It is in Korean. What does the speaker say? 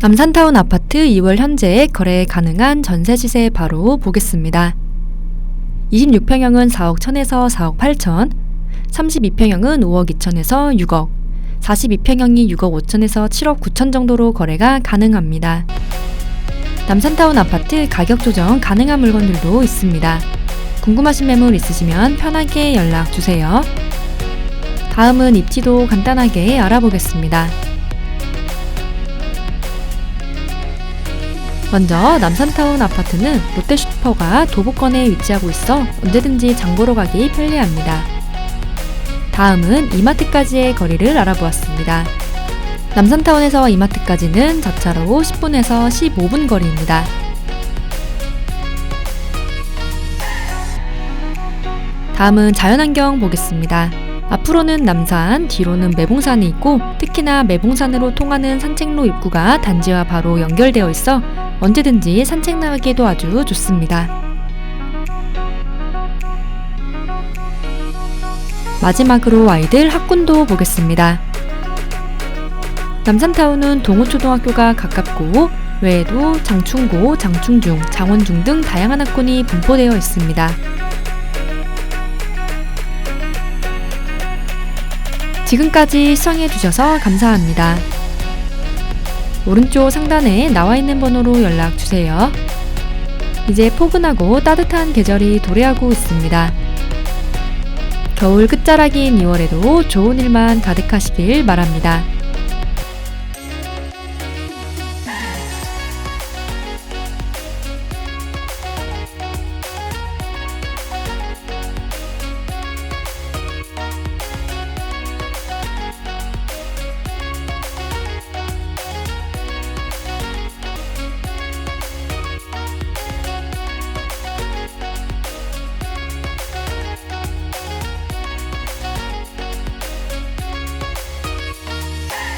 남산타운 아파트 2월 현재 거래 가능한 전세 시세 바로 보겠습니다. 26평형은 4억 1000에서 4억 8천, 32평형은 5억 2천에서 6억, 42평형이 6억 5천에서 7억 9천 정도로 거래가 가능합니다. 남산타운 아파트 가격 조정 가능한 물건들도 있습니다. 궁금하신 매물 있으시면 편하게 연락 주세요. 다음은 입지도 간단하게 알아보겠습니다. 먼저 남산타운 아파트는 롯데슈퍼가 도보권에 위치하고 있어 언제든지 장보러 가기 편리합니다. 다음은 이마트까지의 거리를 알아보았습니다. 남산타운에서 이마트까지는 자차로 10분에서 15분 거리입니다. 다음은 자연환경 보겠습니다. 앞으로는 남산, 뒤로는 매봉산이 있고 특히나 매봉산으로 통하는 산책로 입구가 단지와 바로 연결되어 있어 언제든지 산책 나가기에도 아주 좋습니다. 마지막으로 아이들 학군도 보겠습니다. 남산타운은 동호초등학교가 가깝고 외에도 장충고, 장충중, 장원중 등 다양한 학군이 분포되어 있습니다. 지금까지 시청해주셔서 감사합니다. 오른쪽 상단에 나와 있는 번호로 연락 주세요. 이제 포근하고 따뜻한 계절이 도래하고 있습니다. 겨울 끝자락인 2월에도 좋은 일만 가득하시길 바랍니다.